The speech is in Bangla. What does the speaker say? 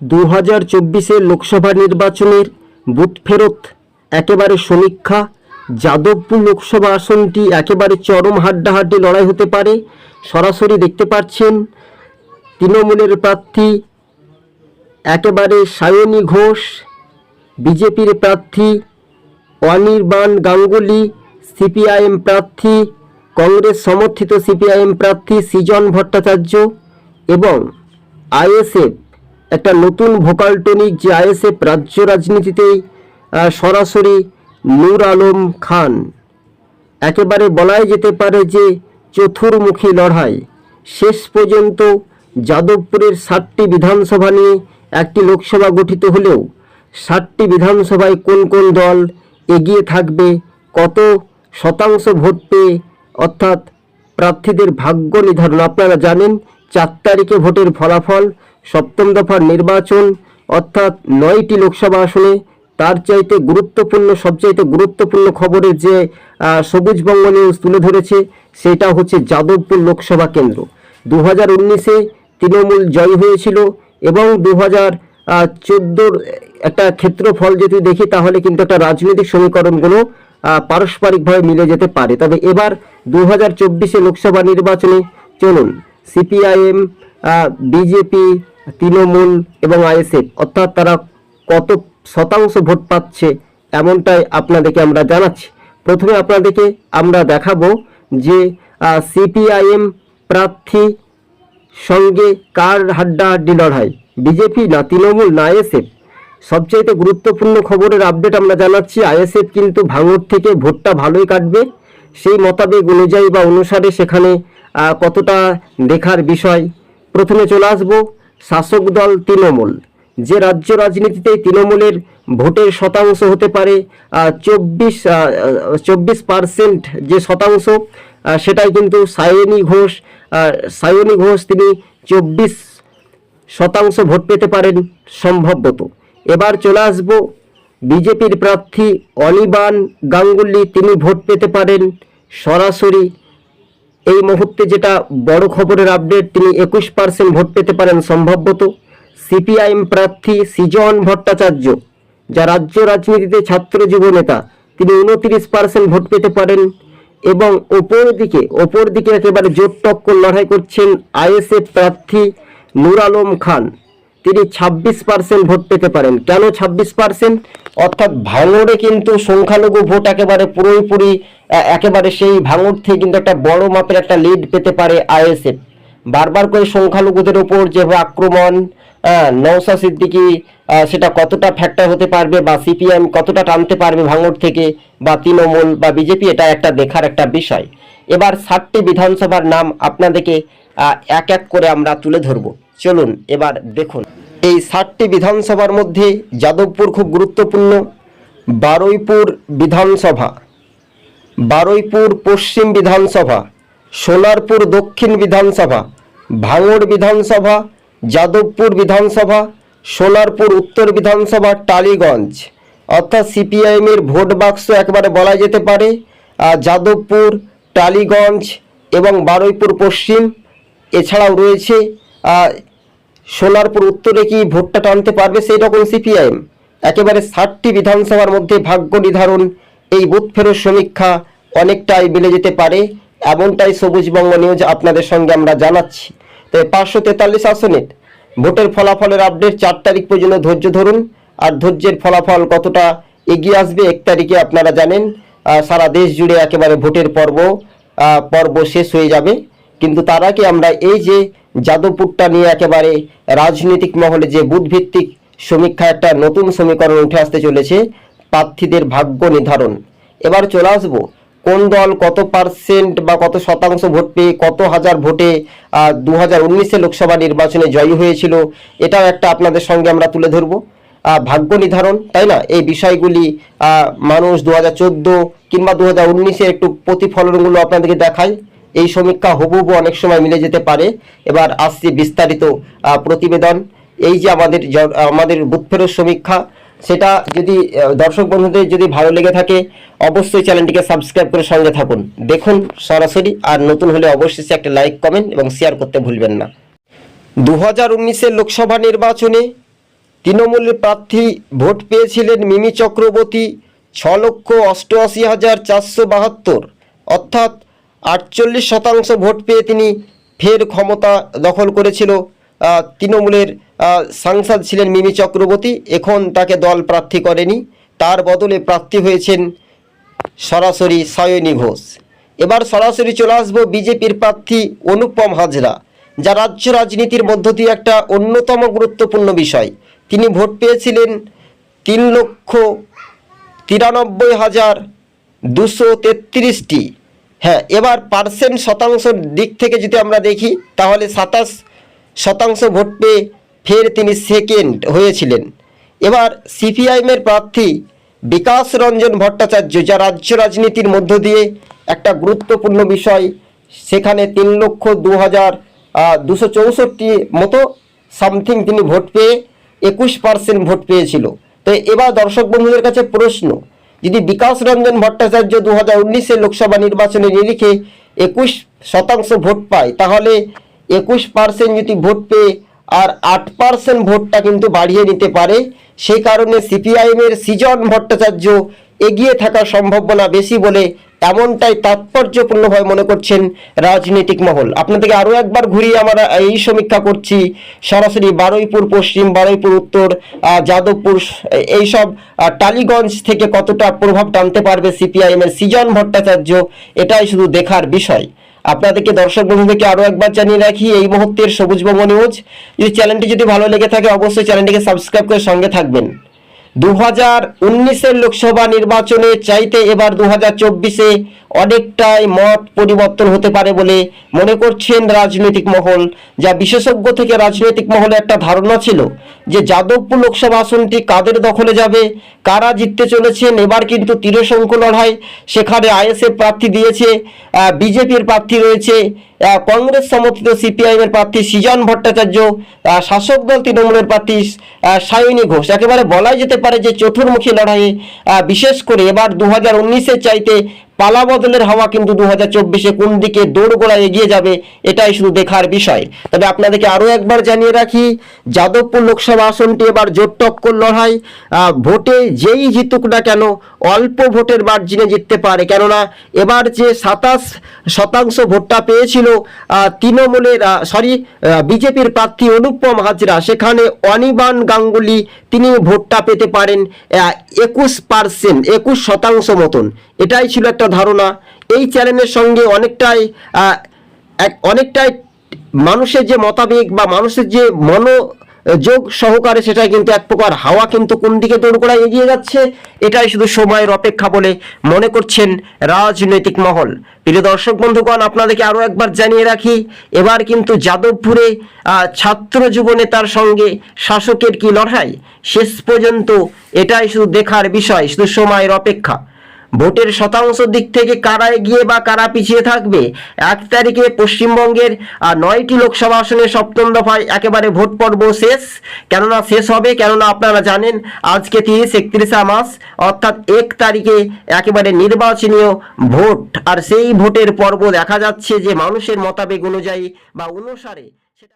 দু হাজার চব্বিশের লোকসভা নির্বাচনের বুথ ফেরত, একেবারে সমীক্ষা। যাদবপুর লোকসভা আসনটি একেবারে চরম হাড্ডাহাড্ডি লড়াই হতে পারে। সরাসরি দেখতে পাচ্ছেন তৃণমূলের প্রার্থী একেবারে সায়নী ঘোষ, বিজেপির প্রার্থী অনির্বাণ গাঙ্গুলি, সিপিআইএম প্রার্থী, কংগ্রেস সমর্থিত সিপিআইএম প্রার্থী সৃজন ভট্টাচার্য এবং আইএসএফ একটা নতুন ভোকাল টনিক যে আইএসএফ রাজ্য রাজনীতিতেই আহ, সরাসরি নূর আলম খান। একেবারে বলাই যেতে পারে যে চতুর্মুখী লড়াই। শেষ পর্যন্ত যাদবপুরের ষাটটি বিধানসভা নিয়ে একটি লোকসভা গঠিত হলেও ষাটটি বিধানসভায় কোন কোন দল এগিয়ে থাকবে কত শতাংশ ভোট পেয়ে অর্থাৎ প্রার্থীদের ভাগ্য নির্ধারণ আপনারা জানেন চার তারিখে ভোটের ফলাফল সপ্তম দফার নির্বাচন, অর্থাৎ নয়টি লোকসভা আসনে, তার চাইতে গুরুত্বপূর্ণ, সবচাইতে গুরুত্বপূর্ণ খবরের যে সবুজবঙ্গ নিউজ তুলে ধরেছে, সেটা হচ্ছে যাদবপুর লোকসভা কেন্দ্র। দু হাজার উনিশে তৃণমূল জয় হয়েছিল এবং দু হাজার চোদ্দোর একটা ক্ষেত্রফল যদি দেখি, তাহলে কিন্তু একটা রাজনৈতিক সমীকরণগুলো পারস্পরিকভাবে মিলে যেতে পারে। তবে এবার দু হাজার চব্বিশে লোকসভা নির্বাচনে চলুন, সিপিআইএম বিজেপি তৃণমূল এবং আইএসএফ, অর্থাৎ তারা কত শতাংশ ভোট পাচ্ছে এমনটাই আপনাদেরকে আমরা জানাচ্ছি। প্রথমে আপনাদেরকে আমরা দেখাবো যে সিপিআইএম প্রার্থী সঙ্গে কার হাড্ডাহাড্ডি লড়াই? বিজেপি না তৃণমূল না আইএসএফ? সবচাইতে গুরুত্বপূর্ণ খবরের আপডেট আমরা জানাচ্ছি, আইএসএফ কিন্তু ভাঙড় থেকে ভোটটা ভালোই কাটবে। সেই মোতাবেক অনুযায়ী বা অনুসারে সেখানে কতটা দেখার বিষয়, প্রথমে চলে আসব। শাসক দল তৃণমূল। যে রাজ্য রাজনীতিতে তৃণমূলের ভোটের শতাংশ হতে পারে চব্বিশ চব্বিশ পার্সেন্ট যে শতাংশ সেটাই কিন্তু সায়নী ঘোষ সায়নী ঘোষ তিনি চব্বিশ শতাংশ ভোট পেতে পারেন সম্ভবত। এবার চলে আসব বিজেপির প্রার্থী অনিবান গাঙ্গুলি, তিনি ভোট পেতে পারেন সরাসরি এই মুহূর্তে যেটা বড় খবরের আপডেট তিনি একুশ পার্সেন্ট ভোট পেতে পারেন সম্ভবত সিপিআইএম প্রার্থী সিজন ভট্টাচার্য, যা রাজ্য রাজনীতিতে ছাত্র যুব নেতা। তিনি উনত্রিশ পার্সেন্ট ভোট পেতে পারেন এবং ওপর দিকে ওপর দিকে একেবারে জোর টক্কর লড়াই করছেন আইএসএফ প্রার্থী নুর আলম খান। তিনি ছাব্বিশ পার্সেন্ট ভোট পেতে পারেন। কেন ছাব্বিশ পার্সেন্ট অর্থাৎ ভাঙড়ে কিন্তু সংখ্যালঘু ভোট একেবারে পুরোপুরি একেবারে সেই ভাঙড় থেকে কিন্তু একটা বড় মাপের একটা লিড পেতে পারে আইএসএফ। বারবার করে সংখ্যালঘুদের ওপর যেভাবে আক্রমণ নওশা সিদ্দিকি সেটা কতটা ফ্যাক্টর হতে পারবে বা সিপিএম কতটা টানতে পারবে ভাঙড় থেকে বা তৃণমূল বা বিজেপি, এটা একটা দেখার একটা বিষয়। এবার ষাটটি বিধানসভার নাম আপনাদেরকে এক এক করে আমরা তুলে ধরব। চলুন, এবার দেখুন। এই ষাটটি বিধানসভার মধ্যে যাদবপুর খুব গুরুত্বপূর্ণ, বারুইপুর বিধানসভা, বারুইপুর পশ্চিম বিধানসভা, সোনারপুর দক্ষিণ বিধানসভা, ভাঙড় বিধানসভা, যাদবপুর বিধানসভা, সোনারপুর উত্তর বিধানসভা, টালিগঞ্জ। অর্থাৎ সিপিআইএমের ভোট বাক্স একবারে বলা যেতে পারে যাদবপুর, টালিগঞ্জ এবং বারুইপুর পশ্চিম। এছাড়াও রয়েছে সোনারপুর উত্তরে কি ভোটটা টানতে পারবে সেই রকম সিপিআইএম? একেবারে ষাটটি বিধানসভার মধ্যে ভাগ্য নির্ধারণ, এই বুথ ফেরত সমীক্ষা অনেকটাই মিলে যেতে পারে, এমনটাই সবুজবঙ্গ নিউজ আপনাদের সঙ্গে আমরা জানাচ্ছি। তাই পাঁচশো তেতাল্লিশ আসনের ভোটের ফলাফলের আপডেট চার তারিখ পর্যন্ত ধৈর্য ধরুন, আর ধৈর্যের ফলাফল কতটা এগিয়ে আসবে এক তারিখে আপনারা জানেন সারা দেশ জুড়ে একেবারে ভোটের পর্ব পর্ব শেষ হয়ে যাবে। কিন্তু তার আগে আমরা এই যে যাদবপুরটা নিয়ে একেবারে রাজনৈতিক মহলে যে বুধভিত্তিক সমীক্ষা একটা নতুন সমীকরণ উঠে আসতে চলেছে, প্রার্থীদের ভাগ্য নির্ধারণ। এবার চলে আসব, কোন দল কত পার্সেন্ট বা কত শতাংশ ভোট পেয়ে কত হাজার ভোটে দু হাজার উনিশে লোকসভা নির্বাচনে জয়ী হয়েছিল, এটাও একটা আপনাদের সঙ্গে আমরা তুলে ধরবো। ভাগ্য নির্ধারণ, তাই না? এই বিষয়গুলি মানুষ দু হাজার চোদ্দ কিংবা দু হাজার উনিশের একটু প্রতিফলনগুলো আপনাদেরকে দেখায় এই সমীক্ষা হুবহু অনেক সময় মিলে যেতে পারে। এবার আসছে বিস্তারিত প্রতিবেদন। এই যে আমাদের আমাদের বুথ ফেরত সমীক্ষা, সেটা যদি দর্শক বন্ধুদের যদি ভালো লেগে থাকে, অবশ্যই চ্যানেলটিকে সাবস্ক্রাইব করে সঙ্গে থাকুন। দেখুন সরাসরি, আর নতুন হলে অবশ্যই একটা লাইক, কমেন্ট এবং শেয়ার করতে ভুলবেন না। দু হাজার উনিশের লোকসভা নির্বাচনে তৃণমূলের প্রার্থী ভোট পেয়েছিলেন মিমি চক্রবর্তী, ছ লক্ষ অষ্টআশি হাজার চারশো বাহাত্তর। অর্থাৎ আটচল্লিশ শতাংশ ভোট পেয়ে তিনি ফের ক্ষমতা দখল করেছিল। তৃণমূলের সাংসদ ছিলেন মিমি চক্রবর্তী। এখন তাকে দল প্রার্থী করেনি। তার বদলে প্রার্থী হয়েছেন সরাসরি সায়নী ঘোষ। এবার সরাসরি চলে আসব বিজেপির প্রার্থী অনুপম হাজরা, যা রাজ্য রাজনীতির মধ্য দিয়ে একটা অন্যতম গুরুত্বপূর্ণ বিষয়। তিনি ভোট পেয়েছিলেন তিন লক্ষ তিরানব্বই হাজার দুশো তেত্রিশটি। হ্যাঁ এবার পার্সেন্ট শতাংশ দিক থেকে যদি আমরা দেখি, তাহলে সাতাশ শতাংশ ভোট পেয়ে ফের তিনি সেকেন্ড হয়েছিলেন। এবার সিপিআইএমের প্রার্থী বিকাশ রঞ্জন ভট্টাচার্য, যা রাজ্য রাজনীতির মধ্য দিয়ে একটা গুরুত্বপূর্ণ বিষয়, সেখানে তিন লক্ষ দু হাজার দুশো মতো সামথিং তিনি ভোট পেয়ে একুশ পার্সেন্ট ভোট পেয়েছিল। তো এবার দর্শক বন্ধুদের কাছে প্রশ্ন যদি বিকাশ রঞ্জন ভট্টাচার্য দু হাজার উনিশের লোকসভা নির্বাচনে নিরিখে একুশ শতাংশ ভোট পায়, তাহলে একুশ পার্সেন্ট যদি ভোট পেয়ে আর আট পার্সেন্ট ভোটটা কিন্তু বাড়িয়ে নিতে পারে। সেই কারণে সিপিআইএমের সিজন ভট্টাচার্য এগিয়ে থাকার সম্ভাবনা বেশি বলে এমনটাই তাৎপর্যপূর্ণভাবে মনে করছেন রাজনৈতিক মহল। আপনাদেরকে আরও একবার ঘুরিয়ে আমরা এই সমীক্ষা করছি। সরাসরি বারুইপুর, পশ্চিম বারুইপুর, উত্তর যাদবপুর এইসব টালিগঞ্জ থেকে কতটা প্রভাব টানতে পারবে সিপিআইএমের সৃজন ভট্টাচার্য, এটাই শুধু দেখার বিষয়। আপনাদেরকে দর্শক বন্ধুদেরকে আরও একবার জানিয়ে রাখি, এই মুহূর্তের সবুজ সবুজবঙ্গ নিউজ। যদি চ্যানেলটি যদি ভালো লেগে থাকে, অবশ্যই চ্যানেলটিকে সাবস্ক্রাইব করে সঙ্গে থাকবেন। দু হাজার উনিশের লোকসভা নির্বাচনে চাইতে এবার দু হাজার চব্বিশে অনেকটাই মত পরিবর্তন হতে পারে বলে মনে করছেন রাজনৈতিক মহল। যা বিশেষজ্ঞ থেকে রাজনৈতিক মহলে একটা ধারণা ছিল যে যাদবপুর লোকসভা আসনটি কাদের দখলে যাবে, কারা জিততে চলেছেন, এবার কিন্তু তীরশঙ্কু লড়াই। সেখানে আইএসএফ প্রার্থী দিয়েছে বিজেপির প্রার্থী রয়েছে কংগ্রেস সমর্থিত সিপিআইএম এর প্রার্থী সৃজন ভট্টাচার্য শাসক দল তৃণমূলের প্রার্থী সায়নী ঘোষ। একেবারে বলাই যেতে পারে যে চতুর্মুখী লড়াইয়ে বিশেষ করে এবার দু হাজার চাইতে পালা বদলের হাওয়া কিন্তু দু হাজার চব্বিশে কোন দিকে দৌড়গোড়া এগিয়ে যাবে, এটাই শুধু দেখার বিষয়। তবে আপনাদেরকে আরও একবার জানিয়ে রাখি, যাদবপুর লোকসভা আসনটি এবার জোর টক্কর লড়াই। ভোটে যেই জিতুক না কেন, অল্প ভোটের মার্জিনে জিততে পারে। কেননা, এবার যে সাতাশ শতাংশ ভোটটা পেয়েছিল তৃণমূলের সরি বিজেপির প্রার্থী অনুপম হাজরা, সেখানে অনিবান গাঙ্গুলি তিনি ভোটটা পেতে পারেন একুশ পার্সেন্ট, একুশ শতাংশ মতন। এটাই ছিল একটা ধারণা এই চ্যানেলের সঙ্গে অনেকটাই অনেকটাই মানুষের যে মতাবেগ বা মানুষের যে মন যোগ সহকারে সেটা কিন্তু এক প্রকার হাওয়া কিন্তু কোন দিকে দৌড় করা এগিয়ে যাচ্ছে, এটাই শুধু সময়ের অপেক্ষা বলে মনে করছেন রাজনৈতিক মহল। প্রিয় দর্শক বন্ধুগণ, আপনাদেরকে আরও একবার জানিয়ে রাখি, এবার কিন্তু যাদবপুরে ছাত্র যুব নেতার সঙ্গে শাসকের কি লড়াই? শেষ পর্যন্ত এটাই শুধু দেখার বিষয়, শুধু সময়ের অপেক্ষা। ভোটের শতাংশ দিক থেকে কারা এগিয়ে বা কারা পিছিয়ে থাকবে? এক তারিখে পশ্চিমবঙ্গের নয়টি লোকসভা আসনে সপ্তম দফায় একেবারে ভোট পর্ব শেষ। কেননা শেষ হবে, কেননা আপনারা জানেন আজকে তিরিশ, একত্রিশা মাস অর্থাৎ এক তারিখে একেবারে নির্বাচনীয় ভোট। আর সেই ভোটের পর্ব দেখা যাচ্ছে যে মানুষের মতাবেগ অনুযায়ী বা অনুসারে।